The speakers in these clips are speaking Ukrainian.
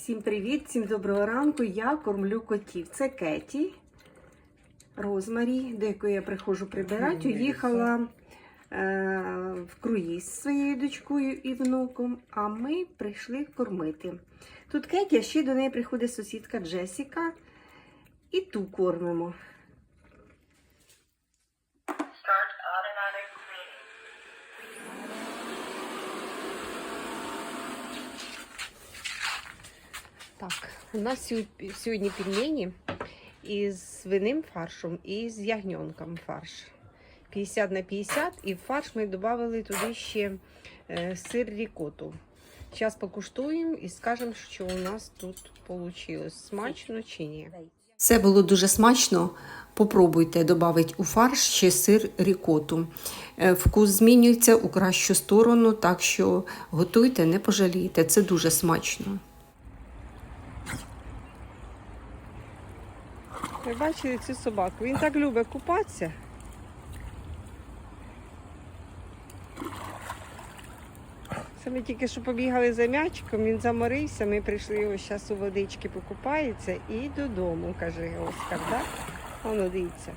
Всім привіт, всім доброго ранку. Я кормлю котів. Це Кеті, Розмарі, до якої я приходжу прибирати. Уїхала е, в круїз з своєю дочкою і внуком, а ми прийшли кормити. Тут Кеті, а ще до неї приходить сусідка Джесіка. І ту кормимо. Так, у нас сьогодні пельмені із свиним фаршем і з ягненком фарш. 50 на 50 і в фарш ми додали туди ще е, сир рікоту. Зараз покуштуємо і скажемо, що у нас тут вийшло. Смачно чи ні. Це було дуже смачно. Попробуйте додати у фарш ще сир рікоту. Е, Вкус змінюється у кращу сторону, так що готуйте, не пожалійте. Це дуже смачно. Ви бачили цю собаку? Він так любить купатися. Це ми тільки що побігали за м'ячиком, він заморився, ми прийшли його зараз у водички покупається і додому, каже Оскар, так? Воно дивіться.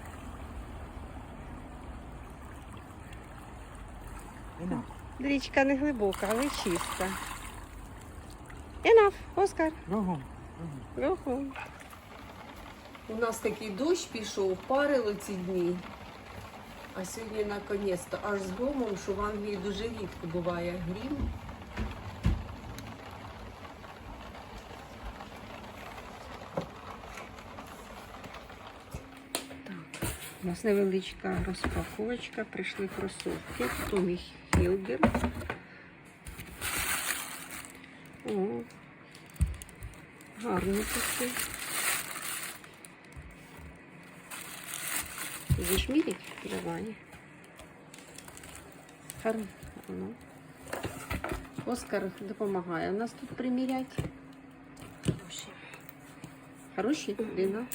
Річка не глибока, але чиста. Enough, Оскар. Ого. У нас такий дощ пішов, парило ці дні. А сьогодні наконець-то аж з громом, що в Англії дуже рідко буває грім. У нас невеличка розпаковочка. Прийшли кросовки. Томі Хілгер. О, гарні такі. Будешь мерить? Давай. Хар... Ну. Оскар допомагає. У нас тут приміряти. Хороші. Хороші? Ліна?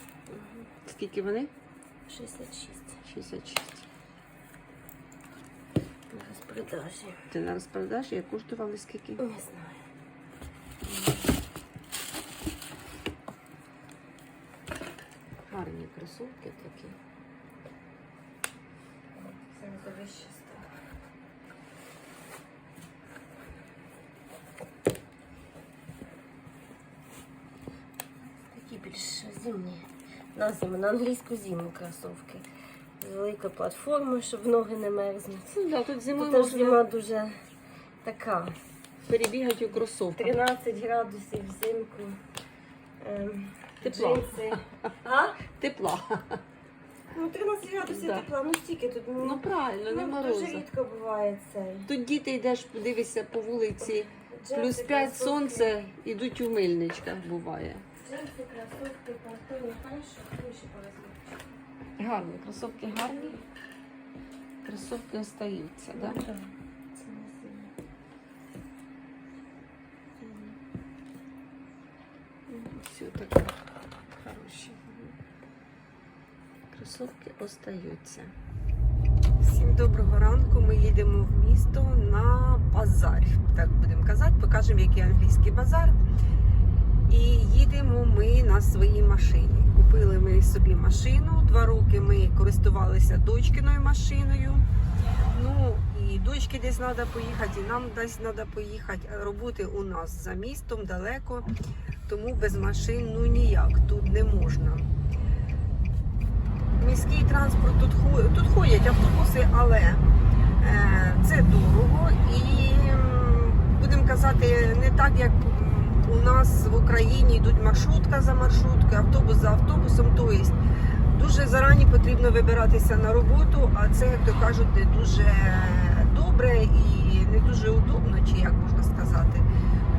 Скільки вони? 66 66. на розпродажі. Ти на розпродажі, я коштували скільки? Не знаю. Гарні кросовки такі. Це вище. Такі більш зимні. На зиму, на англійську зиму кросовки. З великою платформою, щоб ноги не мерзнуть. Ну, да, тут зимою Тут зима дуже така. перебігати у кросовках. 13 градусів взимку. Ем, Тепла. джинси. А? Тепла. Ну, 13 градусів Да. тепла, ну стільки тут. Ну, Ну правильно, не ну, дуже рідко буває цей. Тут діти йдеш, подивишся по вулиці. Плюс Джинси, 5 кросовки. сонце, ідуть у мильничках буває. Джинси, кросовки, пантони, хороші порозмірчики. Гарні, кросовки гарні. Кросовки остаються, так? Да? Це не сильно. Все таке хороші. Кросовки остаються. Всім доброго ранку. Ми їдемо в місто на базар. Так будемо казати, покажемо, який англійський базар. І їдемо ми на своїй машині. Купили ми собі машину. Два роки ми користувалися дочкиною машиною. Ну і дочки десь треба поїхати, і нам десь треба поїхати. Роботи у нас за містом далеко, тому без машин ну ніяк тут не можна. Міський транспорт тут тут ходять автобуси, але е, це дорого і будемо казати, не так як у нас в Україні йдуть маршрутка за маршруткою, автобус за автобусом. Тобто дуже зарані потрібно вибиратися на роботу, а це, як то кажуть, не дуже добре і не дуже удобно, чи як можна сказати.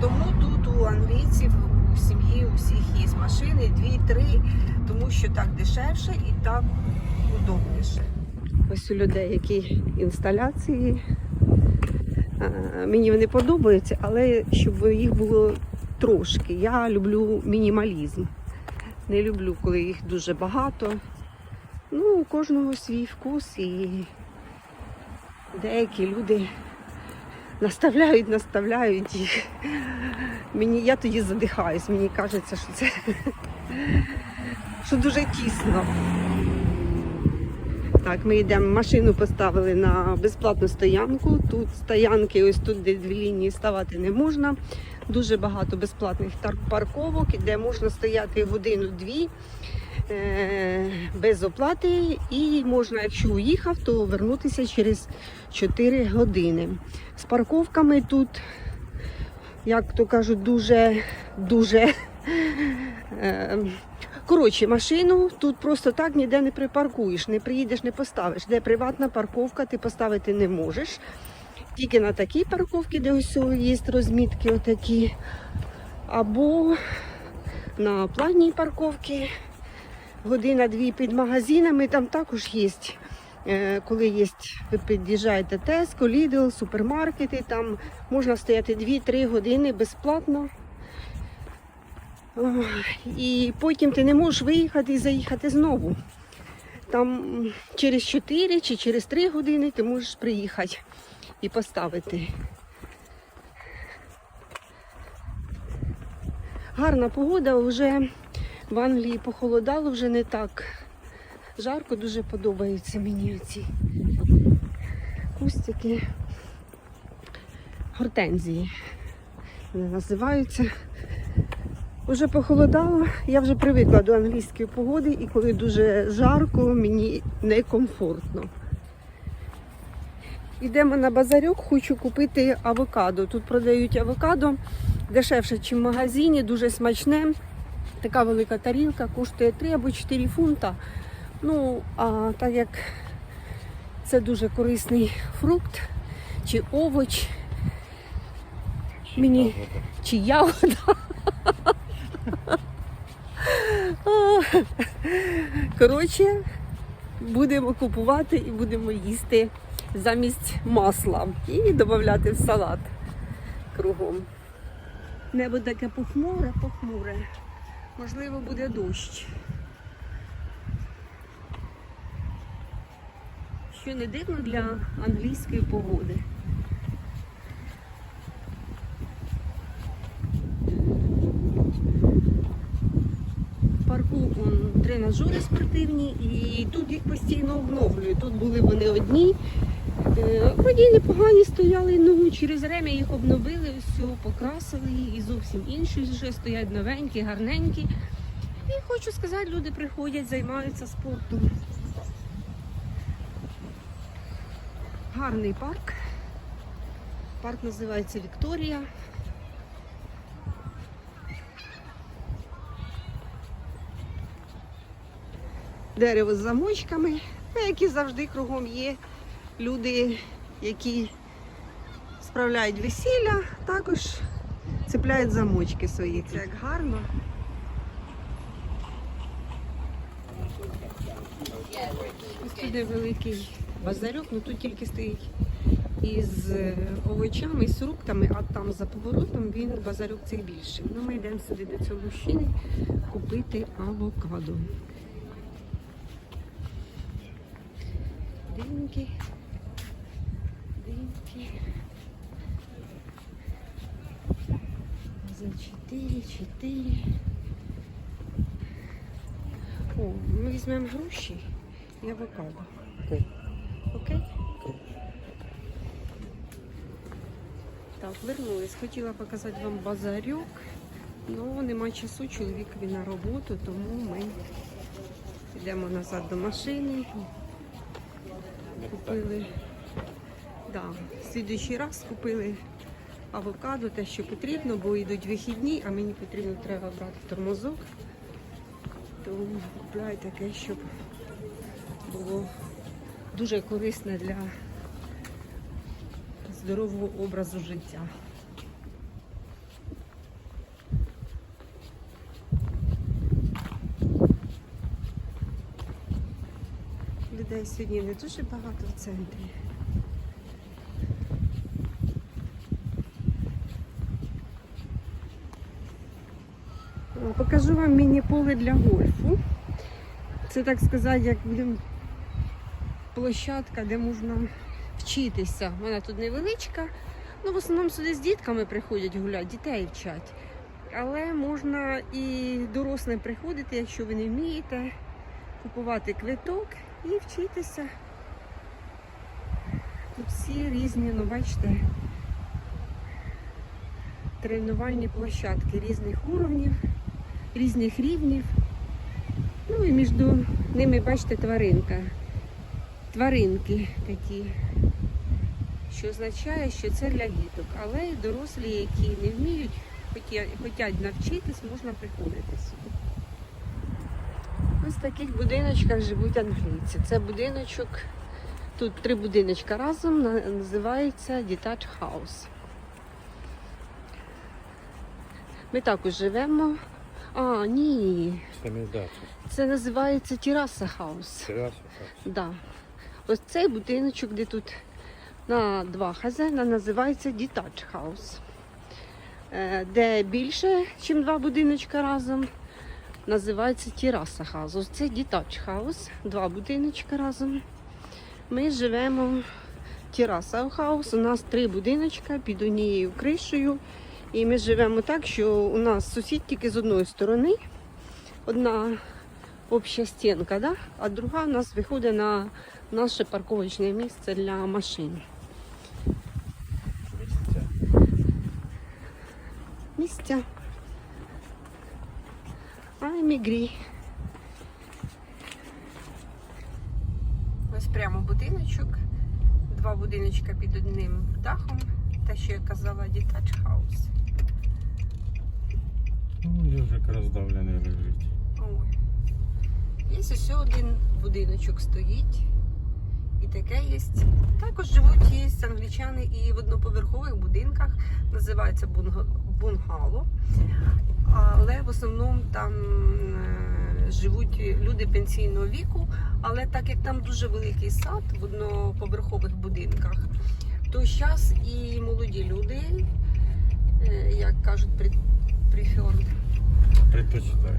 Тому тут у англійців у сім'ї у всіх є машини, дві-три, тому що так дешевше і так удобніше. Ось у людей які інсталяції. Мені вони подобаються, але щоб їх було трошки. Я люблю мінімалізм. Не люблю, коли їх дуже багато. Ну, у кожного свій вкус і деякі люди наставляють, наставляють їх. Мені, я тоді задихаюсь, мені кажеться, що це що дуже тісно. Так, ми йдемо, машину поставили на безплатну стоянку. Тут стоянки, ось тут, де дві лінії ставати не можна. Дуже багато безплатних парковок, де можна стояти годину-дві е, без оплати. І можна, якщо уїхав, то вернутися через 4 години. З парковками тут, як то кажуть, дуже дуже. Е, Коротше, машину тут просто так ніде не припаркуєш, не приїдеш, не поставиш. Де приватна парковка, ти поставити не можеш. Тільки на такі парковки, де ось є розмітки отакі. Або на платній парковці. Година-дві під магазинами, там також є. е, Коли є, ви під'їжджаєте Теско, Лідл, супермаркети, там можна стояти 2-3 години безплатно. І потім ти не можеш виїхати і заїхати знову. Там через 4 чи через 3 години ти можеш приїхати і поставити. Гарна погода, вже в Англії похолодало, вже не так жарко, дуже подобаються мені ці кустики гортензії. Вони називаються. Уже похолодало, я вже привикла до англійської погоди, і коли дуже жарко, мені некомфортно. Йдемо на базарьок, хочу купити авокадо. Тут продають авокадо дешевше, ніж в магазині, дуже смачне. Така велика тарілка коштує 3 або 4 фунта. Ну, а так як це дуже корисний фрукт чи овоч, мені чи ягода. Коротше, будемо купувати і будемо їсти замість масла і додати в салат кругом. Небо таке похмуре, похмуре. Можливо, буде дощ. Що не дивно для англійської погоди. Тренажери спортивні і тут їх постійно обновлюють. Тут були вони одні. Е, Вроді непогані стояли, ну через время їх обновили, все, покрасили і зовсім інші вже стоять новенькі, гарненькі. І хочу сказати, люди приходять, займаються спортом. Гарний парк. Парк називається Вікторія. Дерево з замочками, ну, які завжди кругом є. Люди, які справляють весілля, також цепляють замочки свої. Це як гарно. Ось туди великий базарьок, ну тут тільки стоїть із е, овочами, з фруктами, а там за поворотом він базарьок цей більший. Ну, ми йдемо сюди до цього мужчини купити авокадо. Диньки. Диньки. За 4, 4. О, ми візьмемо груші і авокадо. Окей? Так, вернулись. Хотіла показати вам базарюк, але нема часу, чоловікові на роботу, тому ми йдемо назад до машини. Купили, да, в слідуючий раз купили авокадо, те, що потрібно, бо йдуть вихідні, а мені потрібно треба брати тормозок. Тому купляю таке, щоб було дуже корисне для здорового образу життя. Людей сьогодні не дуже багато в центрі. Покажу вам міні-поле для гольфу. Це так сказати, як площадка, де можна вчитися. Вона тут невеличка, Ну, в основному сюди з дітками приходять гуляти, дітей вчать. Але можна і дорослим приходити, якщо ви не вмієте, купувати квиток і вчитися. Тут всі різні, ну бачите, тренувальні площадки різних уровнів, різних рівнів. Ну і між ними, бачите, тваринка. Тваринки такі що означає, що це для діток. Але й дорослі, які не вміють, хочуть навчитись, можна приходити сюди. Ось в таких будиночках живуть англійці. Це будиночок, тут три будиночка разом, називається Detached House. Ми також живемо. А, ні, Це не дача. це називається Тераса Хаус. Тераса. Да. Ось цей будиночок, де тут на два хазяїна, називається Detached House. Е, Де більше, ніж два будиночка разом, називається House. Ось це Detached House, два будиночка разом. Ми живемо в Тераса Хаус. У нас три будиночка під однією кришею. І ми живемо так, що у нас сусід тільки з одної сторони. Одна обща стінка, да? а друга у нас виходить на наше парковочне місце для машин. Місця. Мігрі. Ось прямо будиночок. Два будиночка під одним дахом. Те, що я казала, дітач хаус. Ну, ежик роздавлений лежить. Ой. Є ще один будиночок стоїть. Таке є. Також живуть є англічани і в одноповерхових будинках. Називається бунгало. Але в основному там е, живуть люди пенсійного віку. Але так як там дуже великий сад в одноповерхових будинках, то зараз і молоді люди, е, як кажуть,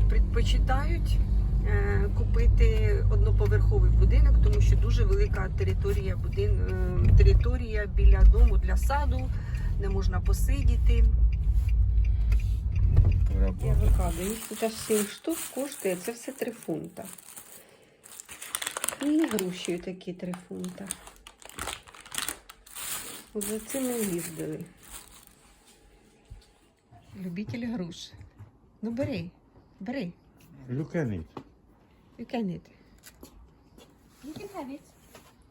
предпочитають е, купити одноповерховий будинок, тому що дуже велика територія будин... е, територія біля дому для саду, де можна посидіти. Авокадо, їх тут 7 штук коштує, це все 3 фунта. І груші такі 3 фунта. За цим ми їздили. Любитель груш. Ну бери, бери. Eat. You can eat. You can have it.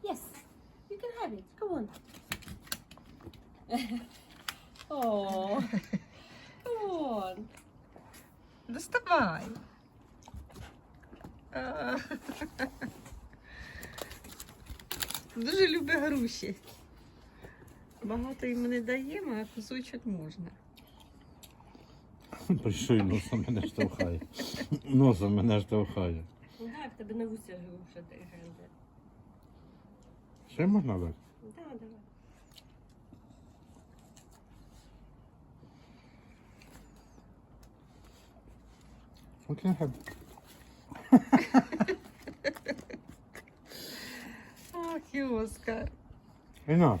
Yes, you can have it. Come on. oh, come on. Доставай. А. Дуже любить груші. Багато йому не даємо, а кусочок можна. Прийшов і носом мене штовхає. Носом мене штовхає. Да, в тебе на вуся груша генде. Ще можна дати? Да, давай. You can have. Ах, Оскар. Enough.